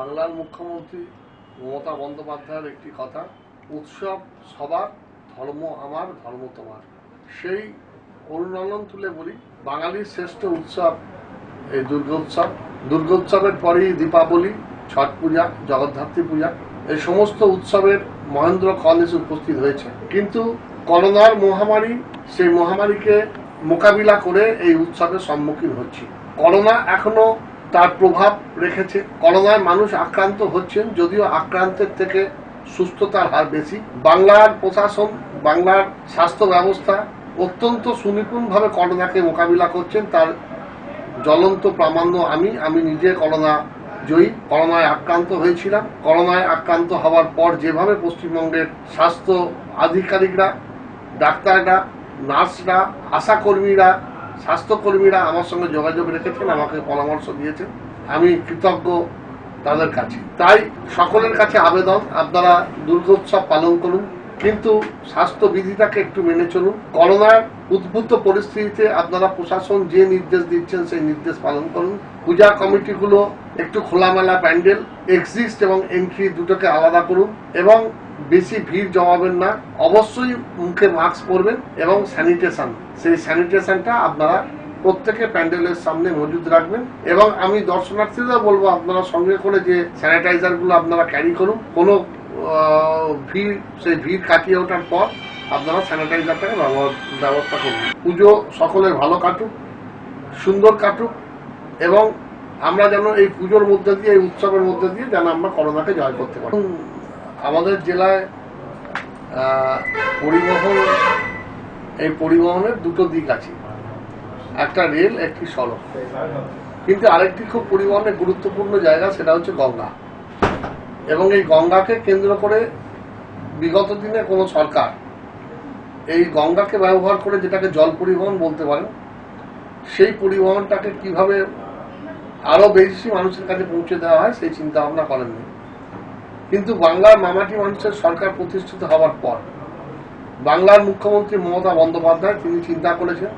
বাংলার মুখ্যমন্ত্রী মমতা বন্দ্যোপাধ্যায়ের একটি কথা, উৎসব সবার, ধর্ম আমার, ধর্ম তোমার। সেই অনুরণন তুলে বলি, বাঙালির শ্রেষ্ঠ উৎসব এই দুর্গোৎসব। দুর্গোৎসবের পরেই দীপাবলি, ছট পূজা, জগদ্ধাত্রী পূজা, এই সমস্ত উৎসবের মহেন্দ্র কলেজ উপস্থিত হয়েছে। কিন্তু করোনার মহামারী, সেই মহামারীকে মোকাবিলা করে এই উৎসবের সম্মুখীন হচ্ছি। করোনা এখনও তার প্রভাব রেখেছে। করোনায় মানুষ আক্রান্ত হচ্ছেন, যদিও আক্রান্তের থেকে সুস্থতার হার বেশি। বাংলার প্রশাসন, বাংলার স্বাস্থ্য ব্যবস্থা অত্যন্ত সুনিপুণভাবে করোনাকে মোকাবিলা করছেন। তার জ্বলন্ত প্রামাণ্য আমি আমি নিজে করোনা জয়ী করোনায় আক্রান্ত হয়েছিলাম। করোনায় আক্রান্ত হওয়ার পর যেভাবে পশ্চিমবঙ্গের স্বাস্থ্য আধিকারিকরা, ডাক্তাররা, নার্সরা, আশাকর্মীরা, স্বাস্থ্যকর্মীরা আমার সঙ্গে যোগাযোগ রেখেছেন, আমাকে পরামর্শ দিয়েছেন। আমি কৃতজ্ঞ তাদের কাছে। তাই সকলের কাছে আবেদন, আপনারা দুর্গোৎসব পালন করুন, কিন্তু স্বাস্থ্যবিধিটাকে একটু মেনে চলুন। করোনার উদ্ভূত পরিস্থিতিতে আপনারা প্রশাসন যে নির্দেশ দিচ্ছেন, সেই নির্দেশ পালন করুন। পূজা কমিটিগুলো একটু খোলামেলা প্যান্ডেল এক্সিস্ট এবং এন্ট্রি দুটোকে আলাদা করুন এবং বেশি ভিড় জমাবেন না। অবশ্যই মুখে মাস্ক পরবেন এবং স্যানিটেশন সেই স্যানিটেশনটা আপনারা প্রত্যেকে প্যান্ডেলের সামনে মজুদ রাখবেন এবং আমি দর্শনার্থীদের বলব, আপনারা সঙ্গে করে যে স্যানিটাইজারগুলো আপনারা ক্যারি করুন। কোনো ভিড়, সেই ভিড় কাটিয়ে ওঠার পর আপনারা স্যানিটাইজারটাকে ব্যবস্থা করুন। পুজো সকলের ভালো কাটুক, সুন্দর কাটুক এবং আমরা যেন এই পুজোর মধ্যে দিয়ে, এই উৎসবের মধ্যে দিয়ে যেন আমরা করোনাকে জয় করতে পারি। আমাদের জেলায় পরিবহন, এই পরিবহনের দুটো দিক আছে। একটা রেল, একটি সড়ক। কিন্তু আরেকটি খুব পরিবহনের গুরুত্বপূর্ণ জায়গা, সেটা হচ্ছে গঙ্গা। এবং এই গঙ্গাকে কেন্দ্র করে বিগত দিনে কোনো সরকার এই গঙ্গাকে ব্যবহার করে যেটাকে জল পরিবহন বলতে পারেন, সেই পরিবহনটাকে কীভাবে আরও বেশি মানুষের কাছে পৌঁছে দেওয়া হয়, সেই চিন্তা ভাবনা করেননি। কিন্তু বাংলার মামাটি মানুষের সরকার প্রতিষ্ঠিত হওয়ার পর, বাংলার মুখ্যমন্ত্রী মমতা বন্দ্যোপাধ্যায়, তিনি চিন্তা করেছেন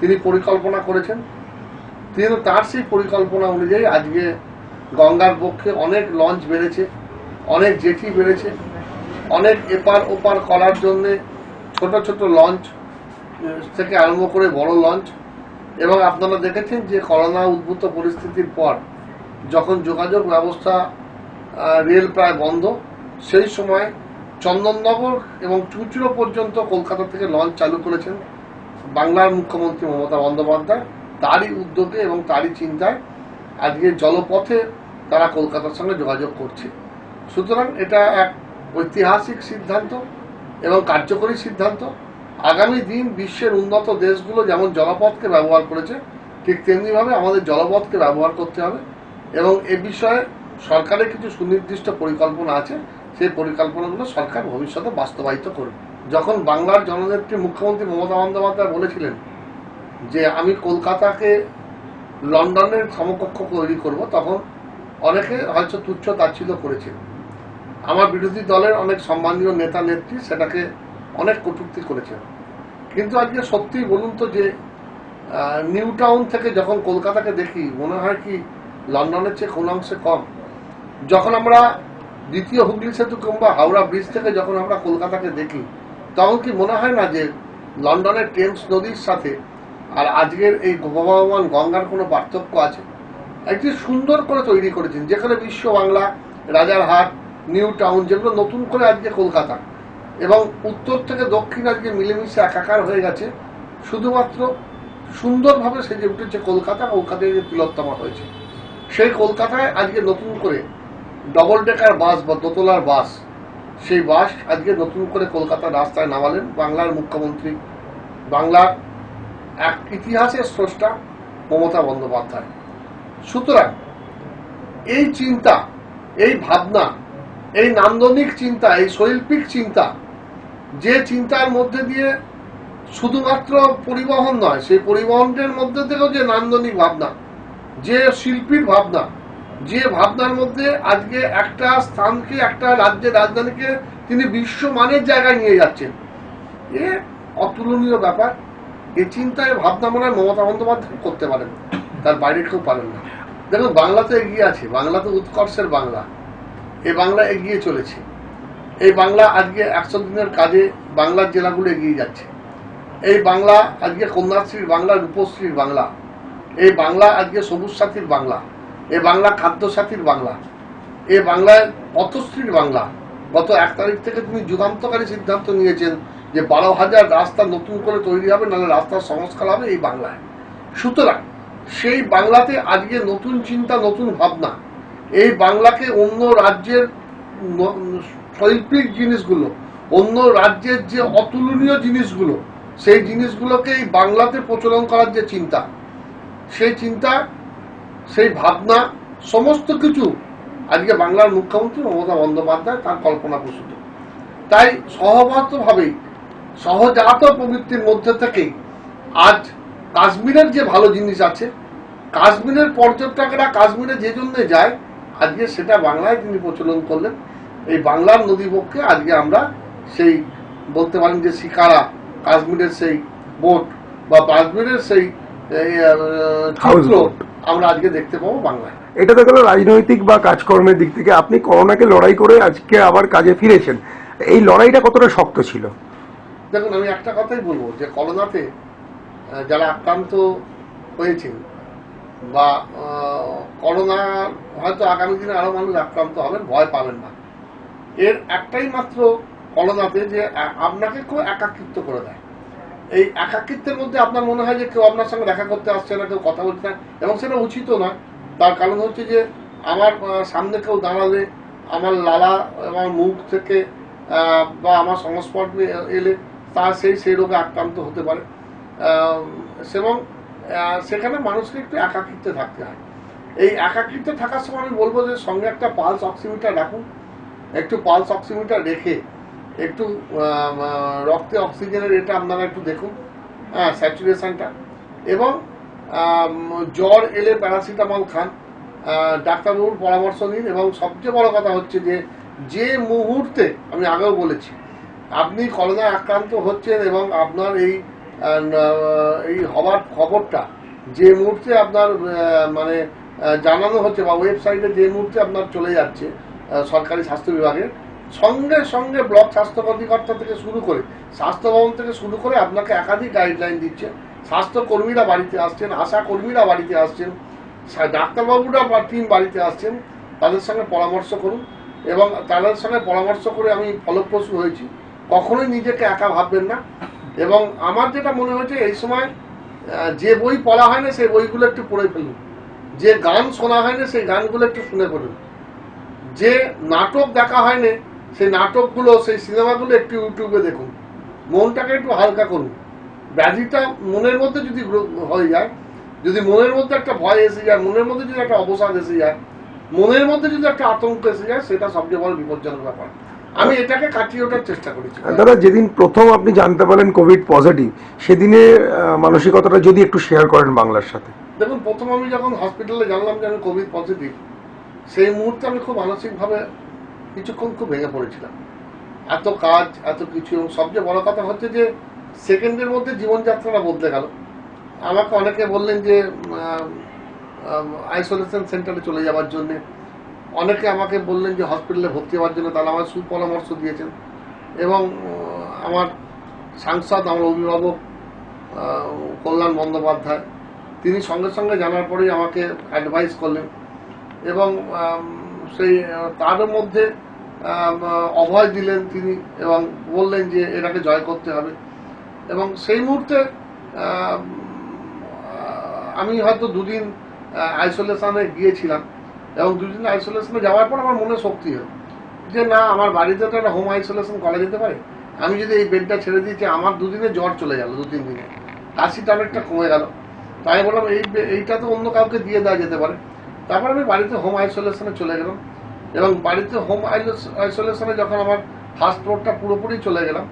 তিনি পরিকল্পনা করেছেন। তিনি তার সেই পরিকল্পনা অনুযায়ী আজকে গঙ্গার পক্ষে অনেক লঞ্চ বেড়েছে, অনেক জেটি বেড়েছে, অনেক এপার ওপার করার জন্য ছোট ছোট লঞ্চ থেকে আরম্ভ করে বড় লঞ্চ এবং আপনারা দেখেছেন যে করোনা উদ্ভূত পরিস্থিতির পর যখন যোগাযোগ ব্যবস্থা রেল প্রায় বন্ধ, সেই সময় চন্দননগর এবং চুচড়ো পর্যন্ত কলকাতা থেকে লঞ্চ চালু করেছেন। বাংলার মুখ্যমন্ত্রী মমতা বন্দ্যোপাধ্যায় তারই উদ্যোগে এবং তারই চিন্তায় আজকে জলপথে তারা কলকাতার সঙ্গে যোগাযোগ করছে। সুতরাং এটা এক ঐতিহাসিক সিদ্ধান্ত এবং কার্যকরী সিদ্ধান্ত। আগামী দিন বিশ্বের উন্নত দেশগুলো যেমন জলপথকে ব্যবহার করেছে, ঠিক তেমনিভাবে আমাদের জলপথকে ব্যবহার করতে হবে এবং এ বিষয়ে সরকারের কিছু সুনির্দিষ্ট পরিকল্পনা আছে, সেই পরিকল্পনাগুলো সরকার ভবিষ্যতে বাস্তবায়িত করবে। যখন বাংলার জননেত্রী মুখ্যমন্ত্রী মমতা বন্দ্যোপাধ্যায় বলেছিলেন যে আমি কলকাতাকে লন্ডনের সমকক্ষ তৈরি করব, তখন অনেকে হয়তো তুচ্ছ তাচ্ছিল্য করেছিল আমার বিরোধী দলের অনেক সম্মানীয় নেতা, নেত্রী সেটাকে অনেক কটূক্তি করেছে কিন্তু আজকে সত্যি বলুন তো যে নিউ টাউন থেকে যখন কলকাতাকে দেখি, মনে হয় কি লন্ডনের চেয়ে কোন অংশে কম। যখন আমরা দ্বিতীয় হুগলি সেতু কিংবা হাওড়া ব্রিজ থেকে যখন আমরা কলকাতাকে দেখি তখন কি মনে হয় না যে লন্ডনের টেমস নদীর সাথে আর আজকের এই ভগবান গঙ্গার কোনো পার্থক্য আছে? একটি সুন্দর করে তৈরি করেছেন, যেখানে বিশ্ব বাংলা রাজারহাট নিউ টাউন যেগুলো নতুন করে আজকে কলকাতা এবং উত্তর থেকে দক্ষিণ আজকে মিলেমিশে একাকার হয়ে গেছে। শুধুমাত্র সুন্দরভাবে সেজে উঠেছে কলকাতা, কলকাতায় যে তিলোত্তমা হয়েছে। সেই কলকাতায় আজকে নতুন করে ডবল ডেকার বাস বা দোতলার বাস সেই বাস আজকে নতুন করে কলকাতার রাস্তায় নামালেন বাংলার মুখ্যমন্ত্রী। বাংলার এক ইতিহাসের স্রষ্টা মমতা বন্দ্যোপাধ্যায়। সুতরাং এই চিন্তা, এই ভাবনা, এই নান্দনিক চিন্তা, এই শৈল্পিক চিন্তা, যে চিন্তার মধ্যে দিয়ে শুধুমাত্র পরিবহন নয়, সেই পরিবহনের মধ্যে থেকেও যে নান্দনিক ভাবনা, যে শিল্পীর ভাবনা যে ভাবনার মধ্যে আজকে একটা স্থানকে, একটা রাজ্যের রাজধানীকে তিনি বিশ্বমানের জায়গায় নিয়ে যাচ্ছেন। এ অতুলনীয় ব্যাপার। এই চিন্তায় ভাবনা মনে হয় মমতা বন্দ্যোপাধ্যায় করতে পারেন। তার বাইরে কেউ পারেন না। দেখুন বাংলাতে এগিয়ে আছে। বাংলাতে উৎকর্ষের বাংলা। এই বাংলা এগিয়ে চলেছে। এই বাংলা আজকে একশো দিনের কাজে বাংলার জেলাগুলো এগিয়ে যাচ্ছে। এই বাংলা আজকে কন্যাশ্রীর বাংলা, রূপশ্রীর বাংলা। এই বাংলা আজকে সবুজ সাথীর বাংলা। বাংলা খাদ্য সাথীর বাংলা। এই বাংলায় পথশ্রীর বাংলা। গত এক তারিখ থেকে তিনি যুগান্তকারী সিদ্ধান্ত নিয়েছেন যে বারো হাজার রাস্তা নতুন করে তৈরি হবে, নাহলে রাস্তার সংস্কার হবে এই বাংলায়। সুতরাং সেই বাংলাতে আজকে নতুন চিন্তা, নতুন ভাবনা। এই বাংলাকে অন্য রাজ্যের শৈল্পিক জিনিসগুলো, অন্য রাজ্যের যে অতুলনীয় জিনিসগুলো, সেই জিনিসগুলোকে এই বাংলাতে প্রচলন করার যে চিন্তা, সেই চিন্তা সেই ভাবনা সমস্ত কিছু আজকে বাংলার মুখ্যমন্ত্রী মমতা বন্দ্যোপাধ্যায় তার কল্পনা প্রসূত তাই সহবতভাবেই সহজাত প্রবৃত্তির মধ্যে থেকেই আজ কাশ্মীরের যে ভালো জিনিস আছে কাশ্মীরের পর্যটকরা কাশ্মীরে যে জন্য যায় আজকে সেটা বাংলায় তিনি প্রচলন করলেন এই বাংলার নদীবক্ষে আজকে আমরা সেই বলতে পারেন যে শিকারা কাশ্মীরের সেই বোট বা কাশ্মীরের সেই চিত্র। আমরা আজকে দেখতে পাবো বাংলায়। এটা তো গেল রাজনৈতিক বা কাজকর্মের দিক থেকে। আপনি করোনাকে লড়াই করে আজকে আবার কাজে ফিরেছেন। এই লড়াইটা কতটা শক্ত ছিল? দেখুন আমি একটা কথাই বলব যে করোনাতে যারা আক্রান্ত হয়েছেন বা করোনা হয়তো আগামী দিনে আরও মানুষ আক্রান্ত হবেন ভয় পাবেন না। এর একটাই মাত্র করোনাতে যে আপনাকে খুব একাকিত্ব করে দেয়। এই একাকিত্বের মধ্যে আপনার মনে হয় যে কেউ আপনার সঙ্গে দেখা করতে আসছে না, কেউ কথা বলছে না? এবং সেটা উচিত নয়। তার কারণ হচ্ছে যে আমার সামনে কেউ দাঁড়ালে আমার লালা, আমার মুখ থেকে বা আমার সংস্পর্শে এলে তার সেই সেই রোগে আক্রান্ত হতে পারে। এবং সেখানে মানুষকে একটু একাকিত্বে থাকতে হয়। এই একাকিত্বে থাকার সময় আমি বলব যে সঙ্গে একটা পালস অক্সিমিটার রাখুন। একটু পালস অক্সিমিটার রেখে একটু রক্তে অক্সিজেনের এটা আপনারা একটু দেখুন। হ্যাঁ স্যাচুরেশনটা। এবং জ্বর এলে প্যারাসিটামল খান। ডাক্তারবাবুর পরামর্শ নিন এবং সবচেয়ে বড় কথা হচ্ছে যে যে মুহূর্তে, আমি আগেও বলেছি, আপনি করোনায় আক্রান্ত হচ্ছেন এবং আপনার এই এই হবার খবরটা যে মুহূর্তে আপনার মানে জানানো হচ্ছে বা ওয়েবসাইটে যে মুহূর্তে আপনার চলে যাচ্ছে সরকারি স্বাস্থ্য বিভাগের সঙ্গে সঙ্গে ব্লক স্বাস্থ্য কর্মকর্তা থেকে শুরু করে স্বাস্থ্য ভবন থেকে শুরু করে আপনাকে একাধিক গাইডলাইন দিচ্ছে। স্বাস্থ্য কর্মীরা বাড়িতে আসছেন, আশা কর্মীরা বাড়িতে আসছেন ডাক্তারবাবুরা বা টিম বাড়িতে আসছেন, তাদের সঙ্গে পরামর্শ করুন এবং তাদের সঙ্গে পরামর্শ করে আমি ফলপ্রসূ হয়েছি। কখনোই নিজেকে একা ভাববেন না এবং আমার যেটা মনে হয়েছে, এই সময় যে বই পড়া হয় না, সেই বইগুলো একটু পড়ে ফেলুন। যে গান শোনা হয় না, সেই গানগুলো একটু শুনে ফেলুন যে নাটক দেখা হয় না সেই নাটকগুলো সেই সিনেমাগুলো একটু ইউটিউবে দেখুন। মনটাকে একটু হালকা করুন। ব্যাধিটা মনের মধ্যে যদি হয়ে যায় যদি মনের মধ্যে একটা ভয় এসে যায় মনের মধ্যে যদি একটা অবসাদ এসে যায় মনের মধ্যে যদি একটা আতঙ্ক এসে যায় সেটা সবচেয়ে বড় বিপজ্জনক ব্যাপার। আমি এটাকে কাটিয়ে ওঠার চেষ্টা করেছি। দাদা যেদিন প্রথম আপনি জানতে পারেন কোভিড পজিটিভ সেদিনে মানসিকতাটা যদি একটু শেয়ার করেন বাংলার সাথে। দেখুন প্রথম আমি যখন হসপিটালে জানলাম যে আমি কোভিড পজিটিভ সেই মুহূর্তে আমি খুব মানসিকভাবে কিছুক্ষণ খুব ভেঙে পড়েছিলাম। এত কাজ, এত কিছু এবং সবচেয়ে বড় কথা হচ্ছে যে, সেকেন্ডের মধ্যে জীবনযাত্রাটা বদলে গেল। আমাকে অনেকে বললেন যে আইসোলেশন সেন্টারে চলে যাওয়ার জন্যে। অনেকে আমাকে বললেন যে হসপিটালে ভর্তি হওয়ার জন্য তারা আমার সুপরামর্শ দিয়েছেন। এবং আমার সাংসদ, আমার অভিভাবক কল্যাণ বন্দ্যোপাধ্যায়, তিনি সঙ্গে সঙ্গে জানার পরেই আমাকে অ্যাডভাইস করলেন। এবং সেই তার মধ্যে অভয় দিলেন তিনি এবং বললেন যে এটাকে জয় করতে হবে। এবং সেই মুহূর্তে আমি হয়তো দুদিন আইসোলেশনে গিয়েছিলাম এবং দুদিন আইসোলেশনে যাওয়ার পর আমার মনে শক্তি হলো যে না, আমার বাড়িতে তো একটা হোম আইসোলেশন করা যেতে পারে। আমি যদি এই বেডটা ছেড়ে দিয়েছি আমার দুদিনে জ্বর চলে গেল দু তিন দিনে। কাশিটা অনেকটা কমে গেল। তাই বললাম, এই এইটা তো অন্য কাউকে দিয়ে দেওয়া যেতে পারে। তারপর আমি বাড়িতে হোম আইসোলেশনে চলে গেলাম। এবং বাড়িতে হোম আইসোলেশনে যখন আমার ফার্স্ট ফ্লোরটা পুরোপুরি চলে গেলাম,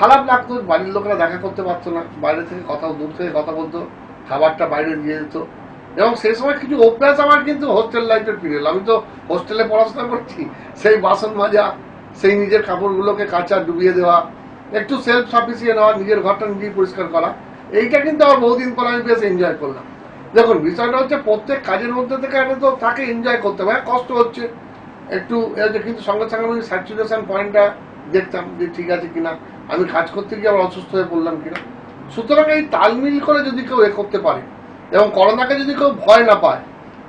খারাপ লাগতো, বাড়ির লোকেরা দেখা করতে পারতো না, বাইরে থেকে কথা, দূর থেকে কথা বলতো, খাবারটা বাইরে দিয়ে যেত। এবং সেই সময় কিছু অভ্যাস আমার কিন্তু হোস্টেল লাইফের ফিরে এলো। আমি তো হোস্টেলে পড়াশোনা করছি, সেই বাসন মাজা, সেই নিজের কাপড়গুলোকে কাঁচা ডুবিয়ে দেওয়া, একটু সেলফ সাফিসিয়েন্ট হওয়া নিজের ঘরটা নিজেই পরিষ্কার করা। এইটা কিন্তু আমার বহুদিন পর আমি বেশ এনজয় করলাম। দেখুন, বিষয়টা হচ্ছে প্রত্যেক কাজের মধ্যে থেকে একটা তো তাকে এনজয় করতে হবে কষ্ট হচ্ছে। একটু কিন্তু সঙ্গে সঙ্গে আমি স্যাচুরেশন পয়েন্টটা দেখতাম যে ঠিক আছে কিনা, আমি কাজ করতে গিয়ে আবার অসুস্থ হয়ে পড়লাম কিনা। সুতরাং এই তালমিল করে যদি কেউ এ করতে পারে, এবং করোনাকে যদি কেউ ভয় না পায়,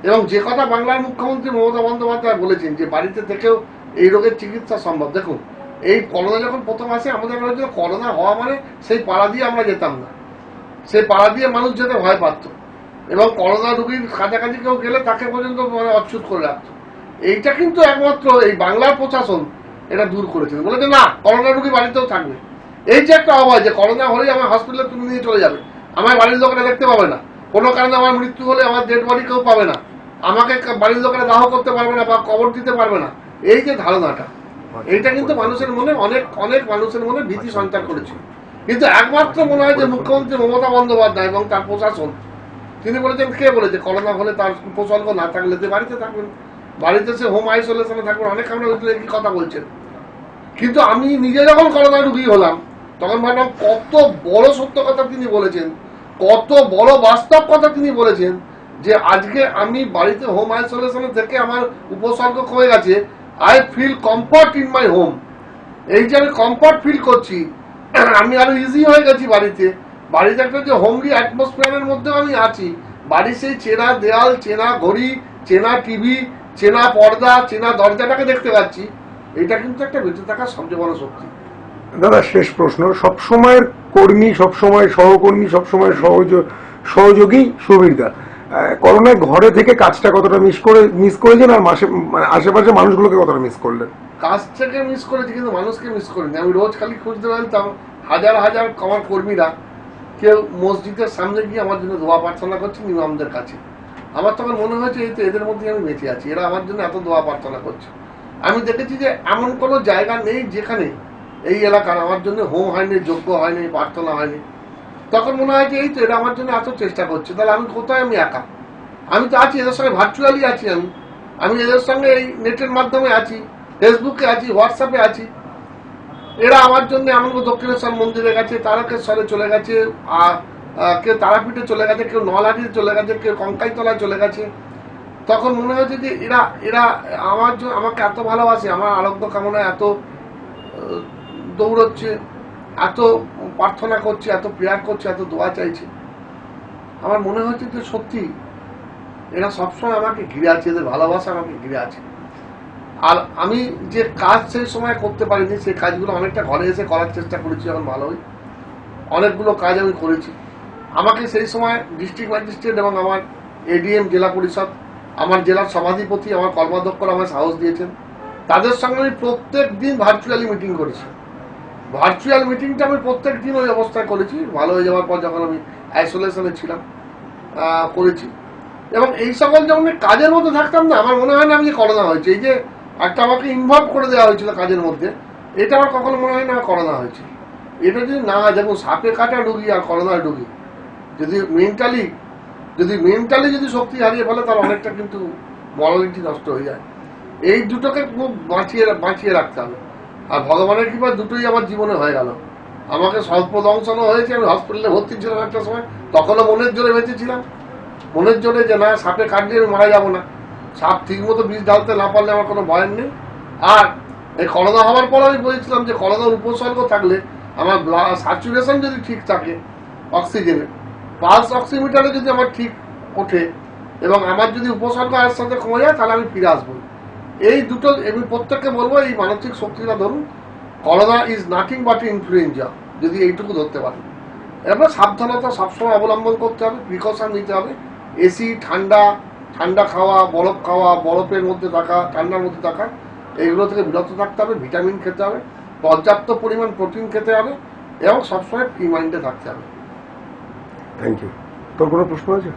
এবং যে কথা বাংলার মুখ্যমন্ত্রী মমতা বন্দ্যোপাধ্যায় বলেছেন, যে বাড়িতে থেকেও এই রোগের চিকিৎসা সম্ভব। দেখুন, এই করোনা যখন প্রথম আসে, আমাদের মনে হচ্ছিল করোনা হওয়া মানে সেই পাড়া দিয়ে আমরা যেতাম না। সেই পাড়া দিয়ে মানুষ যেতে ভয় পারত এবং করোনা রুগীর কাছাকাছি কেউ গেলে তাকে পর্যন্ত মানে অচ্ছুত করে রাখতো। এইটা কিন্তু একমাত্র এই বাংলার প্রশাসন এটা দূর করেছিল। বলেছে না করোনা রুগী বাড়িতেও থাকবে। এই যে একটা অভয়, যে করোনা হলেই আমার হসপিটালে তুমি নিয়ে চলে যাবে। আমার বাড়ির লোকেরা দেখতে পাবে না। কোনো কারণে আমার মৃত্যু হলে আমার ডেড বডি কেউ পাবে না। আমাকে বাড়ির লোকেরা দাহ করতে পারবে না বা কবর দিতে পারবে না। এই যে ধারণাটা, এইটা কিন্তু মানুষের মনে অনেক অনেক মানুষের মনে ভীতি সঞ্চার করেছে। কিন্তু একমাত্র মনে হয় যে মুখ্যমন্ত্রী মমতা বন্দ্যোপাধ্যায় এবং তার প্রশাসন তিনি বলেছেন, কে বলেছে? করোনা হলে তার উপসর্গ না থাকলে যে বাড়িতে থাকবেন। বাড়িতে সে হোম আইসোলেশনে থাকবেন, অনেক আমরা একই কথা বলছেন? কিন্তু আমি নিজে যখন করোনা রুগী হলাম, তখন ভাবলাম, কত বড় সত্য কথা তিনি বলেছেন, কত বড় বাস্তব কথা তিনি বলেছেন, যে আজকে আমি বাড়িতে হোম আইসোলেশনে থেকে আমার উপসর্গ কমে গেছে I feel comfort in my home এই যে আমি কমফর্ট ফিল করছি, আমি আরও ইজি হয়ে গেছি বাড়িতে। বাড়িতে একটা যে হোমলি অ্যাটমসফিয়ারের মধ্যেও আমি আছি। বাড়ির সেই চেনা দেয়াল চেনা ঘড়ি চেনা টিভি চেনা পর্দা চেনা দরজাটাকে দেখতে পাচ্ছি। এটা কিন্তু একটা বেঁচে থাকার সবচেয়ে বড় শক্তি। দাদা শেষ প্রশ্ন। সবসময়ের কর্মী সবসময় সহকর্মী সবসময় সহজ সহযোগী সুবিধা করোনায় ঘরে থেকে কাজটা কতটা মিস করে মিস করেছেন আর মাসে মানে আশেপাশে মানুষগুলোকে কতটা মিস করলেন? কাজ থেকে মিস করেছি কিন্তু মানুষকে মিস করিনি। আমি রোজ খালি খুঁজতে পারতাম হাজার হাজার আমার কর্মীরা। কেউ মসজিদের সামনে গিয়ে আমার জন্য দোয়া প্রার্থনা করছেন ইমামদের কাছে। আমার তখন মনে হয়েছে, এই তো এদের মধ্যে আমি বেঁচে আছি, এরা আমার জন্য এত দোয়া প্রার্থনা করছে। আমি দেখেছি যে এমন কোনো জায়গা নেই যেখানে এই এলাকার আমার জন্য হোম হয়নি যোগ্য হয়নি, প্রার্থনা হয়নি। তখন মনে হয় যে এই তো এরা আমার জন্য এত চেষ্টা করছে, তাহলে আমি কোথায় আমি একা? আমি তো আছি, এদের সঙ্গে ভার্চুয়ালি আছি আমি। আমি এদের সঙ্গে এই নেটের মাধ্যমে আছি ফেসবুকে আছি হোয়াটসঅ্যাপে আছি। এরা আমার জন্য এমন দক্ষিণেশ্বর মন্দিরে গেছে, তারকেশ্বরে চলে গেছে, আর কেউ তারাপীঠে চলে গেছে, কেউ নলাটিতে চলে গেছে, কেউ কঙ্কাইতলায় চলে গেছে। তখন মনে হয়েছে যে এরা এরা আমার জন্য আমাকে এত ভালোবাসে, আমার আরোগ্য কামনা এত দৌড়চ্ছে, এত প্রার্থনা করছে, এত প্রেয়ার করছে, এত দোয়া চাইছে। আমার মনে হচ্ছে যে সত্যি, এরা সবসময় আমাকে ঘিরে আছে, এদের ভালোবাসা আমাকে ঘিরে আছে। আর আমি যে কাজ সেই সময় করতে পারিনি, সেই কাজগুলো অনেকটা ঘরে এসে করার চেষ্টা করেছি এখন ভালোই। অনেকগুলো কাজ আমি করেছি। আমাকে সেই সময় ডিস্ট্রিক্ট ম্যাজিস্ট্রেট এবং আমার এডিএম জেলা পরিষদ, আমার জেলার সভাধিপতি, আমার কর্মাধ্যক্ষরা আমায় সাহস দিয়েছেন। তাদের সঙ্গে আমি প্রত্যেক দিন ভার্চুয়ালি মিটিং করেছি। ভার্চুয়াল মিটিংটা আমি প্রত্যেক দিন ওই অবস্থায় করেছি। ভালো হয়ে যাওয়ার পর যখন আমি আইসোলেশনে ছিলাম করেছি। এবং এই সকল যখন কাজের মধ্যে থাকতাম না, আমার মনে হয় না আমি যে করোনা হয়েছে। এই যে একটা আমাকে ইনভলভ করে দেওয়া হয়েছিল কাজের মধ্যে। এটা আমার কখনো মনে হয় না করোনা হয়েছে। এটা যদি না যেমন সাপে কাটা রুগী আর করোনার রুগী, যদি মেন্টালি যদি মেন্টালি যদি শক্তি হারিয়ে ফেলে তার অনেকটা কিন্তু মরালিটি নষ্ট হয়ে যায়। এই দুটোকে খুব বাঁচিয়ে বাঁচিয়ে রাখতে হবে। আর ভগবানের কৃপা দুটোই আমার জীবনে হয়ে গেল। আমাকে স্বল্প দংশনও হয়েছে, আমি হসপিটালে ভর্তি ছিলাম একটা সময়, তখনও মনের জোরে বেঁচেছিলাম মনের জোরে যে না, সাপে কাটলে আমি মারা যাব না। সাপ ঠিক মতো বিষ ঢালতে না পারলে আমার কোনো ভয়ের নেই। আর এই করোনা হওয়ার পর আমি বলেছিলাম যে করোনার উপসর্গ থাকলে আমার স্যাচুরেশন যদি ঠিক থাকে অক্সিজেনের পালস অক্সিমিটারে যদি আমার ঠিক ওঠে এবং আমার যদি উপসর্গ এর সাথে কমে যায়, তাহলে আমি ফিরে আসব। এই দুটো, আমি প্রত্যেককে বলব এই মানসিক শক্তিটা ধরুন। Corona is nothing but influenza যদি এইটুকু ধরতে পারেন এবার সাবধানতা সবসময় অবলম্বন করতে হবে প্রিকশন নিতে হবে। এসি ঠান্ডা ঠান্ডা খাওয়া বরফ খাওয়া বরফের মধ্যে থাকা ঠান্ডার মধ্যে থাকা এইগুলো থেকে বিরত থাকতে হবে ভিটামিন খেতে হবে পর্যাপ্ত পরিমাণ প্রোটিন খেতে হবে এবং সবসময় ফ্রি মাইন্ডে থাকতে হবে। থ্যাংক ইউ তোর কোনো প্রশ্ন আছে?